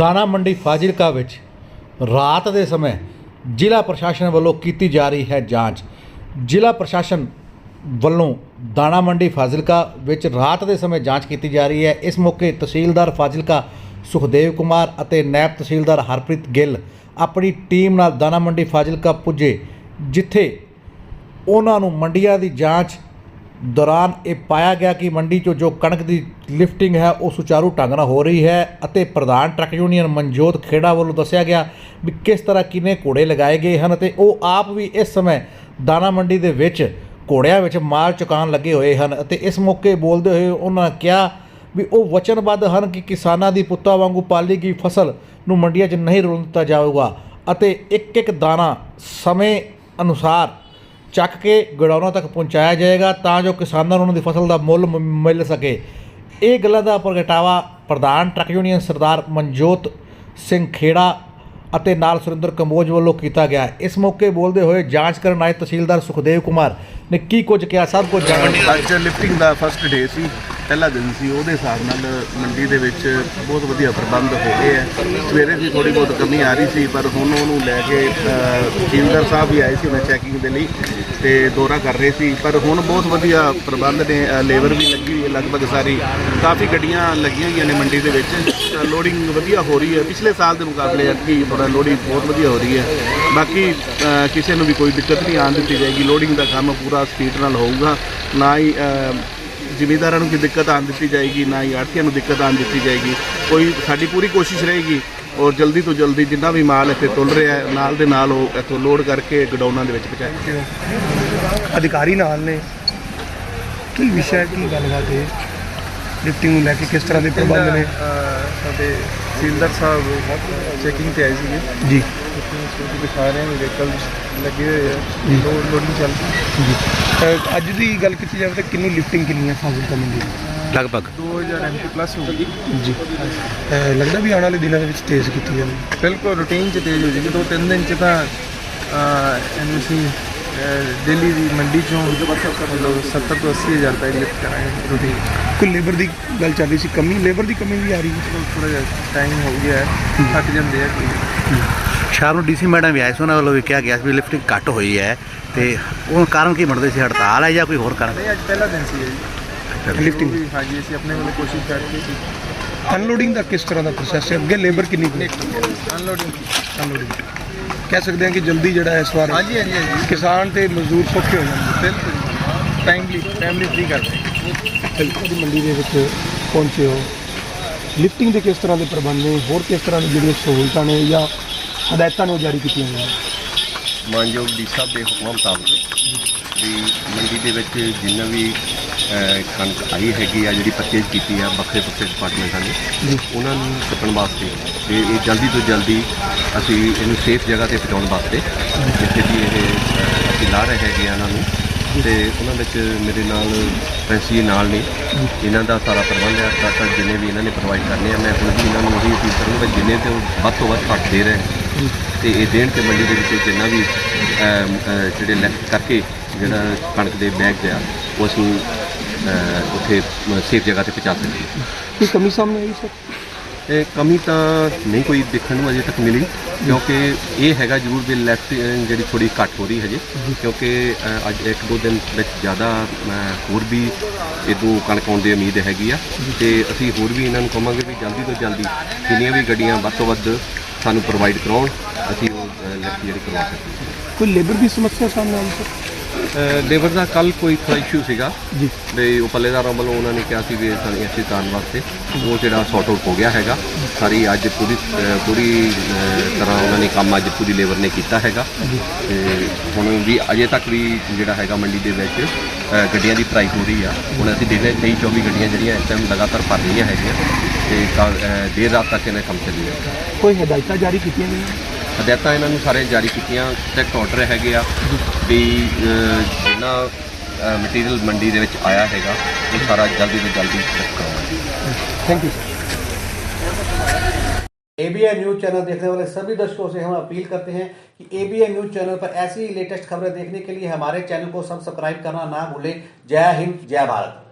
ਦਾਣਾ ਮੰਡੀ ਫਾਜ਼ਿਲਕਾ ਵਿੱਚ ਰਾਤ ਦੇ ਸਮੇਂ ਜ਼ਿਲ੍ਹਾ ਪ੍ਰਸ਼ਾਸਨ ਵੱਲੋਂ ਕੀਤੀ ਜਾ ਰਹੀ ਹੈ ਜਾਂਚ। ਜ਼ਿਲ੍ਹਾ ਪ੍ਰਸ਼ਾਸਨ ਵੱਲੋਂ ਦਾਣਾ ਮੰਡੀ ਫਾਜ਼ਿਲਕਾ ਵਿੱਚ ਰਾਤ ਦੇ ਸਮੇਂ ਜਾਂਚ ਕੀਤੀ ਜਾ ਰਹੀ ਹੈ। ਇਸ ਮੌਕੇ ਤਹਿਸੀਲਦਾਰ ਫਾਜ਼ਿਲਕਾ ਸੁਖਦੇਵ ਕੁਮਾਰ ਅਤੇ ਨਾਇਬ ਤਹਿਸੀਲਦਾਰ ਹਰਪ੍ਰੀਤ ਗਿੱਲ ਆਪਣੀ ਟੀਮ ਨਾਲ ਦਾਣਾ ਮੰਡੀ ਫਾਜ਼ਿਲਕਾ ਪੁੱਜੇ, ਜਿੱਥੇ ਉਹਨਾਂ ਨੂੰ ਮੰਡੀਆਂ ਦੀ ਜਾਂਚ ਦੌਰਾਨ ਇਹ ਪਾਇਆ ਗਿਆ ਕਿ ਮੰਡੀ 'ਚੋਂ ਜੋ ਕਣਕ ਦੀ ਲਿਫਟਿੰਗ ਹੈ, ਉਹ ਸੁਚਾਰੂ ਢੰਗ ਨਾਲ ਹੋ ਰਹੀ ਹੈ ਅਤੇ ਪ੍ਰਧਾਨ ਟਰੱਕ ਯੂਨੀਅਨ ਮਨਜੋਤ ਖੇੜਾ ਵੱਲੋਂ ਦੱਸਿਆ ਗਿਆ ਵੀ ਕਿਸ ਤਰ੍ਹਾਂ ਕਿਨੇ ਘੋੜੇ ਲਗਾਏ ਗਏ ਹਨ ਅਤੇ ਉਹ ਆਪ ਵੀ ਇਸ ਸਮੇਂ ਦਾਣਾ ਮੰਡੀ ਦੇ ਵਿੱਚ ਘੋੜਿਆਂ ਵਿੱਚ ਮਾਲ ਚੁਕਾਉਣ ਲੱਗੇ ਹੋਏ ਹਨ ਅਤੇ ਇਸ ਮੌਕੇ ਬੋਲਦੇ ਹੋਏ ਉਹਨਾਂ ਕਿਹਾ ਵੀ ਉਹ ਵਚਨਬੱਧ ਹਨ ਕਿ ਕਿਸਾਨਾਂ ਦੀ ਪੁੱਤਾਂ ਵਾਂਗੂ ਪਾਲੀ ਗਈ ਫਸਲ ਨੂੰ ਮੰਡੀਆਂ 'ਚ ਨਹੀਂ ਰੁਲਣ ਦਿੱਤਾ ਜਾਊਗਾ ਅਤੇ ਇੱਕ ਇੱਕ ਦਾਣਾ ਸਮੇਂ ਅਨੁਸਾਰ ਚੱਕ ਕੇ ਗੜਾਉਣਾ ਤੱਕ ਪਹੁੰਚਾਇਆ ਜਾਏਗਾ ਤਾਂ ਜੋ ਕਿਸਾਨਾਂ ਨੂੰ ਉਹਨਾਂ ਦੀ ਫਸਲ ਦਾ ਮੁੱਲ ਮਿਲ ਸਕੇ। ਇਹ ਗੱਲਾਂ ਦਾ ਪ੍ਰਗਟਾਵਾ ਪ੍ਰਧਾਨ ਟਰੱਕ ਯੂਨੀਅਨ ਸਰਦਾਰ ਮਨਜੋਤ ਸਿੰਘ ਖੇੜਾ ਅਤੇ ਨਾਲ ਸੁਰਿੰਦਰ ਕੰਬੋਜ ਵੱਲੋਂ ਕੀਤਾ ਗਿਆ। ਇਸ ਮੌਕੇ ਬੋਲਦੇ ਹੋਏ ਜਾਂਚ ਕਰਨ ਆਏ ਤਹਿਸੀਲਦਾਰ ਸੁਖਦੇਵ ਕੁਮਾਰ ਨੇ ਕੀ ਕੁਝ ਕਿਹਾ, ਸਭ ਕੁਝ ਜਾਣਨ ਅੱਜ ਲਿਫਟਿੰਗ ਦਾ ਫਸਟ ਡੇ ਸੀ, ਪਹਿਲਾ ਦਿਨ ਸੀ। ਉਹਦੇ ਹਿਸਾਬ ਨਾਲ ਮੰਡੀ ਦੇ ਵਿੱਚ ਬਹੁਤ ਵਧੀਆ ਪ੍ਰਬੰਧ ਹੋ ਗਏ ਹੈ ਸਵੇਰੇ ਵੀ ਥੋੜੀ ਬਹੁਤ ਕਮੀ ਆ ਰਹੀ ਸੀ, ਪਰ ਹੁਣ ਉਹਨੂੰ ਲੈ ਕੇ ਤਹਿਸੀਲਦਾਰ ਸਾਹਿਬ ਵੀ ਆਏ ਸੀ, ਉਹਨਾਂ ਚੈਕਿੰਗ ਦੇ ਲਈ। ਤੇ ਦੌਰਾ ਕਰ ਰਹੇ ਸੀ, ਪਰ ਹੁਣ ਬਹੁਤ ਵਧੀਆ ਪ੍ਰਬੰਧ ਨੇ ਲੇਬਰ ਵੀ ਲੱਗੀ ਹੋਈ ਹੈ ਲਗਭਗ ਸਾਰੀ। ਕਾਫੀ ਗੱਡੀਆਂ ਲੱਗੀਆਂ ਹੋਈਆਂ ਨੇ ਮੰਡੀ ਦੇ ਵਿੱਚ ਲੋਡਿੰਗ ਵਧੀਆ ਹੋ ਰਹੀ ਹੈ। ਪਿਛਲੇ ਸਾਲ ਦੇ ਮੁਕਾਬਲੇ ਅੱਗੇ ਥੋੜਾ ਲੋਡਿੰਗ ਬਹੁਤ ਵਧੀਆ ਹੋ ਰਹੀ ਹੈ। ਬਾਕੀ ਕਿਸੇ ਨੂੰ ਵੀ ਕੋਈ ਦਿੱਕਤ ਨਹੀਂ ਆਉਣ ਦਿੱਤੀ ਜਾਏਗੀ। ਲੋਡਿੰਗ ਦਾ ਕੰਮ ਪੂਰਾ ਸਪੀਡ ਨਾਲ ਹੋਊਗਾ। ਨਾ ਹੀ ਜ਼ਿਮੀਦਾਰਾਂ ਨੂੰ ਕੋਈ ਦਿੱਕਤ ਆਉਣ ਦਿੱਤੀ ਜਾਏਗੀ, ਨਾ ਹੀ ਆੜਤੀਆਂ ਨੂੰ ਦਿੱਕਤ ਆਉਣ ਦਿੱਤੀ ਜਾਏਗੀ। ਕੋਈ ਸਾਡੀ ਪੂਰੀ ਕੋਸ਼ਿਸ਼ ਰਹੇਗੀ ਔਰ ਜਲਦੀ ਤੋਂ ਜਲਦੀ ਜਿੰਨਾ ਵੀ ਮਾਲ ਇੱਥੇ ਤੁਲ ਰਿਹਾ ਹੈ ਨਾਲ ਦੇ ਨਾਲ ਉਹ ਇੱਥੋਂ ਲੋਡ ਕਰਕੇ ਗਡਾਊਨਾਂ ਦੇ ਵਿੱਚ ਪਹੁੰਚਾਏ ਅਧਿਕਾਰੀ ਨਾਲ ਨੇ। ਕੀ ਵਿਸ਼ਾ ਹੈ, ਕੀ ਗੱਲਬਾਤ ਹੈ? ਲਿਫਟਿੰਗ ਨੂੰ ਲੈ ਕੇ ਕਿਸ ਤਰ੍ਹਾਂ ਦੇ ਪ੍ਰਬੰਧ ਨੇ? ਸਾਡੇ ਸੀਲਦਰ ਸਾਹਿਬ ਚੈਕਿੰਗ ਤੇ ਆਏ ਸੀਗੇ। ਜੀ। ਤੁਸੀਂ ਦਿਖਾ ਰਹੇ ਹਾਂ ਵਹੀਕਲ ਲੱਗੇ ਹੋਏ ਆ। ਲੋਡ ਲੋਡਿੰਗ ਚੱਲ ਰਹੀ ਅੱਜ ਦੀ ਗੱਲ ਕੀਤੀ ਜਾਵੇ ਤਾਂ ਕਿੰਨੀ ਲਿਫਟਿੰਗ ਕਿੰਨੀ ਹੈ ਫਾਜ਼ਿਲਕਾ ਮੰਡੀ ਦੀ? ਲਗਭਗ। 2000 ਐਮਪੀ ਪਲੱਸ ਹੋ ਗਈ। ਜੀ। ਅਹ ਲੱਗਦਾ ਵੀ ਆਉਣ ਵਾਲੇ ਦਿਨਾਂ ਦੇ ਵਿੱਚ ਤੇਜ਼ ਕੀਤੀ ਜਾਵੇ। ਬਿਲਕੁਲ ਰੂਟੀਨ ਚ ਤੇਜ਼ ਹੋ ਜਾਏਗੀ। ਦੋ ਤਿੰਨ ਦਿਨ ਚ ਤਾਂ ਅਸੀਂ ਦਿੱਲੀ ਦੀ ਮੰਡੀ ਚੋਂ ਮਤਲਬ 70 ਤੋਂ 80 ਹਜ਼ਾਰ ਰੁਪਏ ਲਿਫਟ ਕਰਾਂਗੇ ਰੂਟੀਨ ਕੋਈ ਲੇਬਰ ਦੀ ਗੱਲ ਚੱਲ ਰਹੀ ਸੀ? ਕਮੀ ਲੇਬਰ ਦੀ ਕਮੀ ਵੀ ਆ ਰਹੀ ਹੈ? ਥੋੜਾ ਜਿਹਾ ਟਾਈਮ ਹੋ ਗਿਆ ਹੈ। ਥੱਕ ਜਾਂਦੇ ਆ ਕਿ ਸ਼ਾਮ ਨੂੰ ਡੀਸੀ ਮੈਡਮ ਵੀ ਆਏ ਸੀ ਉਹਨਾਂ ਵੱਲੋਂ ਵੀ ਕਿਹਾ ਗਿਆ ਸੀ ਵੀ ਲਿਫਟਿੰਗ ਘੱਟ ਹੋਈ ਹੈ ਤੇ ਉਹ ਕਾਰਨ ਕੀ ਬਣਦੇ ਸੀ? ਹੜਤਾਲ ਹੈ ਜਾਂ ਕੋਈ ਹੋਰ ਕਾਰਨ? ਨਹੀਂ ਅੱਜ ਪਹਿਲਾ ਦਿਨ ਸੀ ਜੀ ਲਿਫਟਿੰਗ ਹਾਂਜੀ ਅਸੀਂ ਆਪਣੇ ਵੱਲੋਂ ਕੋਸ਼ਿਸ਼ ਕਰਕੇ ਅਨਲੋਡਿੰਗ ਦਾ ਕਿਸ ਤਰ੍ਹਾਂ ਦਾ ਪ੍ਰੋਸੈਸ ਹੈ? ਅੱਗੇ ਲੇਬਰ ਕਿੰਨੀ ਕੁ ਅਨਲੋਡਿੰਗ ਅਨਲੋਡਿੰਗ ਕਹਿ ਸਕਦੇ ਹਾਂ ਕਿ ਜਲਦੀ ਜਿਹੜਾ ਹੈ ਇਸ ਵਾਰ ਹਾਂਜੀ ਹਾਂਜੀ ਹਾਂਜੀ। ਕਿਸਾਨ ਤੇ ਮਜ਼ਦੂਰ ਸੌਖੇ ਹੋ ਜਾਣਗੇ। ਬਿਲਕੁਲ ਟਾਈਮਲੀ ਟਾਈਮਲੀ ਫ੍ਰੀ ਕਰਦੇ ਦੀ ਮੰਡੀ ਦੇ ਵਿੱਚ ਪਹੁੰਚੇ ਹੋ। ਲਿਫਟਿੰਗ ਦੇ ਕਿਸ ਤਰ੍ਹਾਂ ਦੇ ਪ੍ਰਬੰਧ ਨੇ? ਹੋਰ ਕਿਸ ਤਰ੍ਹਾਂ ਦੀ ਜਿਹੜੀਆਂ ਸਹੂਲਤਾਂ ਨੇ ਜਾਂ ਹਦਾਇਤਾਂ ਨੇ ਉਹ ਜਾਰੀ ਕੀਤੀਆਂ ਗਈਆਂ ਮਾਨਯੋਗ ਡੀ ਸਾਹਿਬ ਦੇ ਹੁਕਮਾਂ ਮੁਤਾਬਕ ਵੀ ਮੰਡੀ ਦੇ ਵਿੱਚ ਜਿੰਨਾ ਵੀ ਕਣਕ ਆਈ ਹੈਗੀ ਆ ਜਿਹੜੀ ਪਰਚੇਜ ਕੀਤੀ ਆ ਵੱਖਰੇ ਵੱਖਰੇ ਡਿਪਾਰਟਮੈਂਟਾਂ ਨੇ ਉਹਨਾਂ ਨੂੰ ਚੁੱਕਣ ਵਾਸਤੇ ਤੇ ਇਹ ਜਲਦੀ ਤੋਂ ਜਲਦੀ ਅਸੀਂ ਇਹਨੂੰ ਸੇਫ ਜਗ੍ਹਾ ਤੇ ਪਹੁੰਚਾਉਣ ਵਾਸਤੇ ਜਿੱਥੇ ਵੀ ਇਹ ਅਸੀਂ ਲਾ ਰਹੇ ਹੈਗੇ ਆ ਇਹਨਾਂ ਨੂੰ। ਤੇ ਉਹਨਾਂ ਵਿੱਚ ਮੇਰੇ ਨਾਲ ਫੈਂਸੀ ਨਾਲ ਨੇ। ਇਹਨਾਂ ਦਾ ਸਾਰਾ ਪ੍ਰਬੰਧ ਹੈ ਤਾਂ ਜਿੰਨੇ ਵੀ ਇਹਨਾਂ ਨੇ ਪ੍ਰੋਵਾਈਡ ਕਰਨੇ ਆ ਮੈਂ ਹੁਣ ਵੀ ਇਹਨਾਂ ਨੂੰ ਉਹੀ ਅਪੀਲ ਕਰੂੰਗਾ ਜਿੰਨੇ ਤੇ ਉਹ ਵੱਧ ਤੋਂ ਵੱਧ ਘੱਟ ਦੇ ਰਹੇ। ਤੇ ਇਹ ਦੇਣ ਤੇ ਮੰਡੀ ਦੇ ਵਿੱਚ ਜਿੰਨਾ ਵੀ ਜਿਹੜੇ ਕਰਕੇ ਜਿਹੜਾ ਕਣਕ ਦੇ ਬੈਗ ਆ ਉਹ ਅਸੀਂ ਉੱਥੇ ਸੇਫ ਜਗ੍ਹਾ ਤੇ ਪਹੁੰਚਾ ਸਕੀਏ ਕੀ ਕਮੀ ਸਾਹਮਣੇ ਆਈ ਸਰ? ਤੇ ਕਮੀ ਤਾਂ ਨਹੀਂ ਕੋਈ ਦੇਖਣ ਨੂੰ ਅਜੇ ਤੱਕ ਮਿਲੀ ਕਿਉਂਕਿ ਇਹ ਹੈਗਾ ਜ਼ਰੂਰ ਵੀ ਲੈਫਟ ਜਿਹੜੀ ਥੋੜੀ ਘੱਟ ਹੋ ਰਹੀ ਹਜੇ ਕਿਉਂਕਿ ਅ, ਅੱਜ ਇੱਕ ਦੋ ਦਿਨ ਵਿੱਚ ਜ਼ਿਆਦਾ ਅ, ਹੋਰ ਵੀ ਇਦੋਂ ਕਣਕ ਆਉਣ ਦੀ ਉਮੀਦ ਹੈਗੀ ਆ। ਤੇ ਅਸੀਂ ਹੋਰ ਵੀ ਇਹਨਾਂ ਨੂੰ ਕਹਾਂਗੇ ਵੀ ਜਲਦੀ ਤੋਂ ਜਲਦੀ ਜਿੰਨੀਆਂ ਵੀ ਗੱਡੀਆਂ ਵੱਧ ਤੋਂ ਵੱਧ ਸਾਨੂੰ ਪ੍ਰੋਵਾਈਡ ਕਰਾਉਣ ਅਸੀਂ ਉਹ ਲੈਫਟ ਜਿਹੜੀ ਕਰਵਾ ਸਕੀਏ ਕੋਈ ਲੇਬਰ ਦੀ ਸਮੱਸਿਆ ਸਾਹਮਣੇ ਆਈ ਸਰ? ਲੇਬਰ ਦਾ ਕੱਲ ਕੋਈ ਥੋੜਾ ਇਸ਼ੂ ਸੀਗਾ। ਜੀ। ਵੀ ਉਹ ਪੱਲੇਦਾਰਾਂ ਵੱਲੋਂ ਉਹਨਾਂ ਨੇ ਕਿਹਾ ਸੀ ਵੀ ਸਾਨੂੰ ਇਸੇ ਕਾਰਨ ਵਾਸਤੇ। ਉਹ ਜਿਹੜਾ ਸੌਟ ਆਊਟ ਹੋ ਗਿਆ ਹੈਗਾ। ਸਾਰੀ ਅੱਜ ਪੂਰੀ ਪੂਰੀ ਤਰ੍ਹਾਂ ਉਹਨਾਂ ਨੇ ਕੰਮ ਅੱਜ ਪੂਰੀ ਲੇਬਰ ਨੇ ਕੀਤਾ ਹੈਗਾ। ਤੇ ਹੁਣ ਵੀ ਅਜੇ ਤੱਕ ਵੀ ਜਿਹੜਾ ਹੈਗਾ ਮੰਡੀ ਦੇ ਵਿੱਚ ਗੱਡੀਆਂ ਦੀ ਭਰਾਈ ਹੋ ਰਹੀ ਆ। ਹੁਣ ਅਸੀਂ ਦੇਖਦੇ 23 24 ਗੱਡੀਆਂ ਜਿਹੜੀਆਂ ਇਸ ਟਾਈਮ ਲਗਾਤਾਰ ਭਰ ਰਹੀਆਂ ਹੈਗੀਆਂ। ਤੇ ਕੱਲ੍ਹ, ਦੇਰ ਰਾਤ ਤੱਕ ਇਹਨਾਂ ਕੰਮ ਚੱਲੀ ਕੋਈ ਹਦਾਇਤਾਂ ਜਾਰੀ ਕੀਤੀਆਂ ਗਈਆਂ? ਹਦਾਇਤਾਂ ਇਹਨਾਂ ਨੂੰ ਸਾਰੇ ਜਾਰੀ ਕੀਤੀਆਂ ਚੈੱਕ ਆਰਡਰ ਹੈਗੇ ਆ ਵੀ ਅਹ, ਜਿੰਨਾ ਮਟੀਰੀਅਲ ਮੰਡੀ ਦੇ ਵਿੱਚ ਆਇਆ ਹੈਗਾ ਉਹ ਸਾਰਾ ਜਲਦੀ ਤੋਂ ਜਲਦੀ ਚੈੱਕ ਕਰਵਾਉਣਾ thank you sir ABN news channel देखने वाले सभी दर्शकों से हम अपील करते हैं कि एबीएन न्यूज चैनल पर ऐसी लेटेस्ट खबरें देखने के लिए हमारे चैनल को सब्सक्राइब करना ना भूलें जय हिंद जय भारत